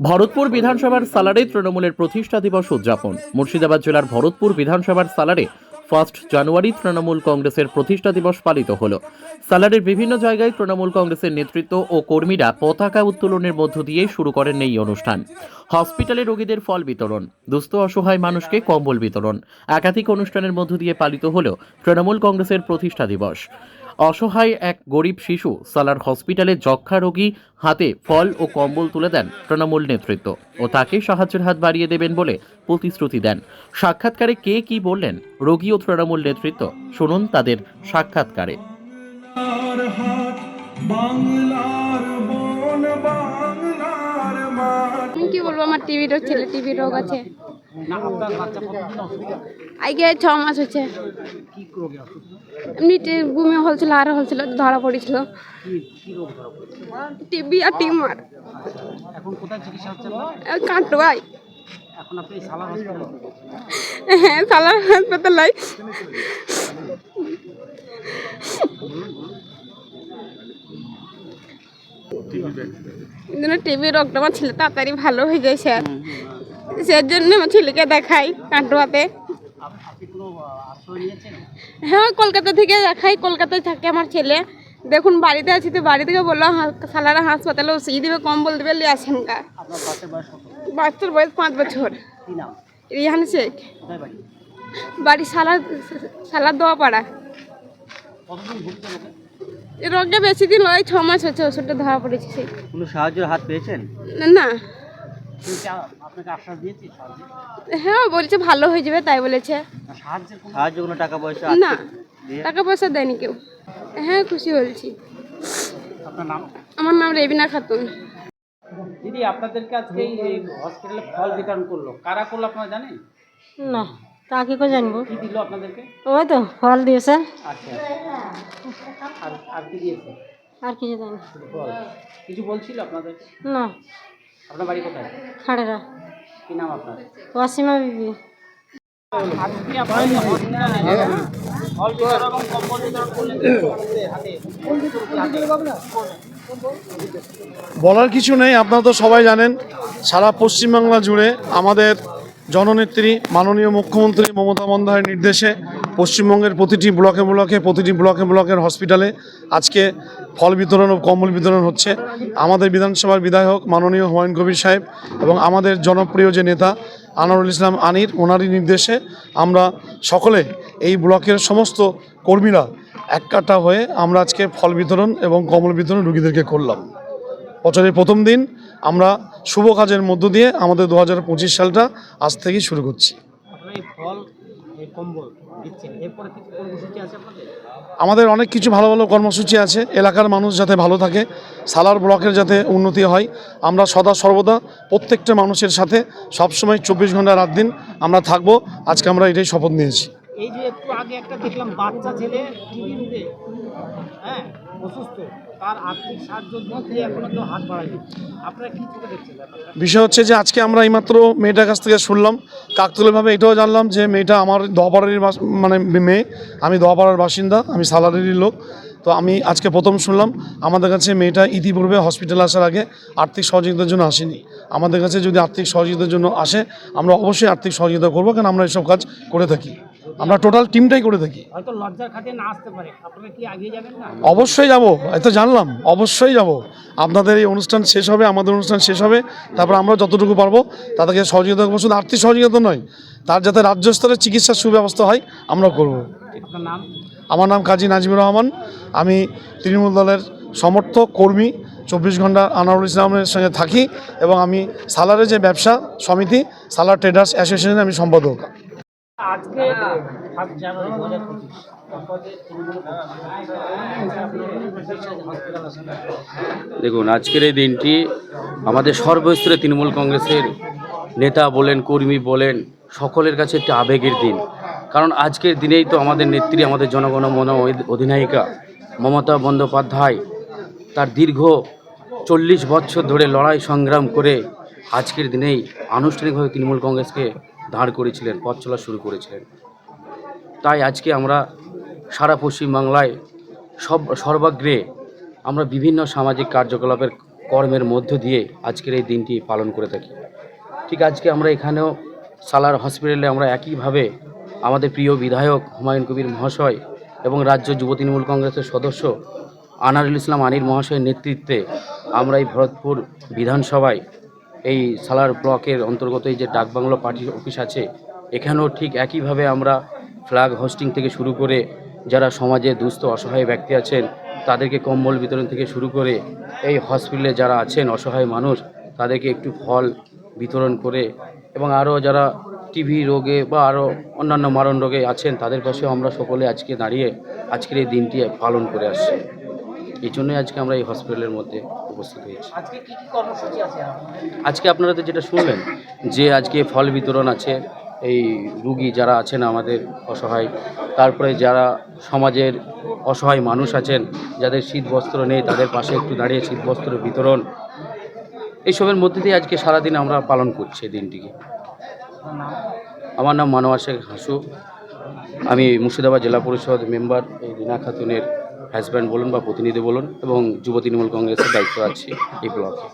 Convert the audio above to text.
ভরতপুর বিধানসভার সালারে তৃণমূলের প্রতিষ্ঠা দিবস উদযাপন। মুর্শিদাবাদ জেলার ভরতপুর বিধানসভার সালারে ফার্স্ট জানুয়ারি তৃণমূল কংগ্রেসের প্রতিষ্ঠা দিবস পালিত হল। সালারের বিভিন্ন জায়গায় তৃণমূল কংগ্রেসের নেতৃত্ব ও কর্মীরা পতাকা উত্তোলনের মধ্য দিয়ে শুরু করেন এই অনুষ্ঠান। হসপিটালে রোগীদের ফল বিতরণ, দুস্থ অসহায় মানুষকে কম্বল বিতরণ, একাধিক অনুষ্ঠানের মধ্য দিয়ে পালিত হল তৃণমূল কংগ্রেসের প্রতিষ্ঠা দিবস। অসহায় এক গরিব শিশু সালার হসপিটালে যক্ষা রোগী হাতে ফল ও কম্বল তুলে দেন তৃণমূল নেতৃত্ব ও তাকে সাহায্যের হাত বাড়িয়ে দেবেন বলে প্রতিশ্রুতি দেন। সাক্ষাৎকারে কে কি বললেন রোগী ও তৃণমূল নেতৃত্ব? শুনুন তাদের সাক্ষাৎকারে। কি বলব? আমার টিভি রোগ ছেলে টিভি রোগ আছে। আগে ছ মাস হচ্ছে এমনি টি- বমি হলছিল আর হলছিল ধরা পড়েছিল। টিবি আর টিউমার? কাটোয়াই। হ্যাঁ সালার হাসপাতালাই টিবি রোগটা আমার ছেলে তাড়াতাড়ি ভালো হয়ে যায় স্যার সেই জন্য আমার ছেলেকে দেখাই কাটোয়াতে। হ্যাঁ কলকাতা থেকে দেখাই কলকাতায় থাকে আমার ছেলে। দেখুন বাড়িতে আছি তো বাড়ি থেকে বলল সালারা হাসপাতালে ওষুধ দেবে কম্বল দেবে লিয়ে আসেন গা। বাচ্চার বয়স পাঁচ বছর। রিহান শেখ। বাড়ি সালার সালার দোয়া পাড়া রোগটা বেশি দিন ওই ছ মাস হচ্ছে ওষুধটা ধরা পড়েছে। সেই কোনো সাহায্যের হাত পেয়েছেন? না। হ্যাঁ বলছে ভালো হয়ে যাবে তাই বলেছে। সাহায্য কোনো টাকা পয়সা না টাকা পয়সা দেয়নি কেউ। হ্যাঁ খুশি হয়েছি নাম? আমার নাম রেবিনা খাতুন। দিদি আপনাদেরকে আজকে এই হসপিটালে ফল বিতরণ করল কারা করল আপনারা জানেন? না তা কি করে জানব? কি দিল আপনাদেরকে? ওই তো ফল দিয়েছে। আচ্ছা। আর আর কি দিয়েছে? আর কিছু জানি কিছু বলছিল আপনাদের? না। আপনার বাড়ি কোথায়? খাড়েরা। কি নাম আপনার? ওয়াসিমা বিবি। বলার কিছু নেই আপনারা তো সবাই জানেন সারা পশ্চিমবাংলা জুড়ে আমাদের জননেত্রী, মাননীয় মুখ্যমন্ত্রী মমতা বন্দ্যোপাধ্যায়ের নির্দেশে পশ্চিমবঙ্গের প্রতিটি ব্লকে ব্লকে, প্রতিটি ব্লকে ব্লকের হসপিটালে আজকে ফল বিতরণ ও কম্বল বিতরণ হচ্ছে। আমাদের বিধানসভার বিধায়ক মাননীয় হুমায়ুন কবির সাহেব এবং আমাদের জনপ্রিয় যে নেতা আনোয়ারুল ইসলাম আনির, ওনারই নির্দেশে আমরা সকলে এই ব্লকের সমস্ত কর্মীরা এককাটা হয়ে আমরা আজকে ফল বিতরণ এবং কম্বল বিতরণ রুগীদেরকে করলাম। বছরের প্রথম দিন আমরা শুভ কাজের মধ্য দিয়ে আমাদের দু হাজার পঁচিশ সালটা আজ থেকেই শুরু করছি। আমাদের অনেক কিছু ভালো ভালো কর্মসূচি আছে এলাকার মানুষ যাতে ভালো থাকে সালার ব্লকের যাতে উন্নতি হয় আমরা সদা সর্বদা প্রত্যেকটা মানুষের সাথে সবসময় চব্বিশ ঘণ্টা রাত দিন আমরা থাকব আজকে আমরা এটাই শপথ নিয়েছি। এই যে একটু আগে একটা দেখলাম বাচ্চা ছেলে হ্যাঁ অসুস্থ। আর্থিক বিষয় হচ্ছে যে আজকে আমরা এইমাত্র মেয়েটার কাছ থেকে শুনলাম কাকতুলিভাবে এটাও জানলাম যে মেয়েটা আমার দোয়াপাড়ারই বাস- মানে মেয়ে, আমি দোয়াপাড়ার বাসিন্দা, আমি সালারেরই লোক। তো আমি আজকে প্রথম শুনলাম, আমাদের কাছে মেয়েটা ইতিপূর্বে হসপিটালে আসার আগে আর্থিক সহযোগিতার জন্য আসেনি। আমাদের কাছে যদি আর্থিক সহযোগিতার জন্য আসে, আমরা অবশ্যই আর্থিক সহযোগিতা করব কারণ আমরা এসব কাজ করে থাকি? আমরা টোটাল টিমটাই করে থাকি। হয়তো লজ্জার খাতে না আসতে পারে। আপনারা কি এগিয়ে যাবেন না? অবশ্যই যাব এত জানলাম অবশ্যই যাব। আপনাদের এই অনুষ্ঠান শেষ হবে আমাদের অনুষ্ঠান শেষ হবে তারপর আমরা যতটুকু পারব তাদেরকে সহযোগিতা করব। শুধু আর্থিক সহযোগিতা নয় তার যাতে রাজ্য স্তরে চিকিৎসার সুব্যবস্থা হয় আমরা করব। আপনার নাম? আমার নাম কাজী নাজিমুর রহমান। আমি তৃণমূল দলের সমর্থক কর্মী চব্বিশ ঘণ্টা আনারুল ইসলামের সঙ্গে থাকি এবং আমি সালারের যে ব্যবসা সমিতি সালার ট্রেডার্স অ্যাসোসিয়েশনের আমি সম্পাদক। আজকে জানুয়ারি দু হাজার পঁচিশ। দেখুন আজকের এই দিনটি আমাদের সর্বস্তরে তৃণমূল কংগ্রেসের নেতা বলেন কর্মী বলেন সকলের কাছে একটি আবেগের দিন। কারণ আজকের দিনেই তো আমাদের নেত্রী আমাদের জনগণ মন অধিনায়িকা মমতা বন্দ্যোপাধ্যায় তার দীর্ঘ চল্লিশ বছর ধরে লড়াই সংগ্রাম করে আজকের দিনেই আনুষ্ঠানিকভাবে তৃণমূল কংগ্রেসকে দাঁড় করেছিলেন, পথ চলা শুরু করেছিলেন। তাই আজকে আমরা সারা পশ্চিমবাংলায় সব, সর্বাগ্রে আমরা বিভিন্ন সামাজিক কার্যকলাপের কর্মের মধ্য দিয়ে আজকের এই দিনটি পালন করে থাকি। ঠিক আজকে আমরা এখানেও সালার হসপিটালে আমরা একইভাবে আমাদের প্রিয় বিধায়ক হুমায়ুন কবির মহাশয় এবং রাজ্য যুব তৃণমূল কংগ্রেসের সদস্য আনারুল ইসলাম আনির মহাশয়ের নেতৃত্বে আমরা এই ভরতপুর বিধানসভায় এই সালার ব্লকের অন্তর্গত এই যে ডাকবাংলো পার্টি অফিস আছে, এখানেও ঠিক একইভাবে আমরা ফ্ল্যাগ হোস্টিং থেকে শুরু করে যারা সমাজে দুস্থ, অসহায় ব্যক্তি আছেন, তাদেরকে কম্বল বিতরণ থেকে শুরু করে এই হসপিটালে যারা আছেন, অসহায় মানুষ, তাদেরকে একটু ফল বিতরণ করে এবং আরও যারা টিভি রোগে বা আরও অন্যান্য মারণ রোগে আছেন, তাদের পাশেও আমরা সকলে আজকে দাঁড়িয়ে আজকের এই দিনটি পালন করে আসছি। এই জন্যই আজকে আমরা এই হসপিটালের মধ্যে উপস্থিত হয়েছি। আজকে আপনারা তো যেটা শুনলেন যে আজকে ফল বিতরণ আছে এই রুগী যারা আছেন আমাদের অসহায় তারপরে যারা সমাজের অসহায় মানুষ আছেন যাদের শীত বস্ত্র নেই তাদের পাশে একটু দাঁড়িয়ে শীত বস্ত্র বিতরণ এইসবের মধ্যে দিয়ে আজকে সারাদিন আমরা পালন করছি এই দিনটিকে। আমার নাম মানোয়ার শেখ হাসু আমি মুর্শিদাবাদ জেলা পরিষদ মেম্বার এই রিনা খাতুনের হাজব্যান্ড বলুন বা প্রতিনিধি বলুন এবং যুব তৃণমূল কংগ্রেসের দায়িত্ব আছে এই ব্লকে।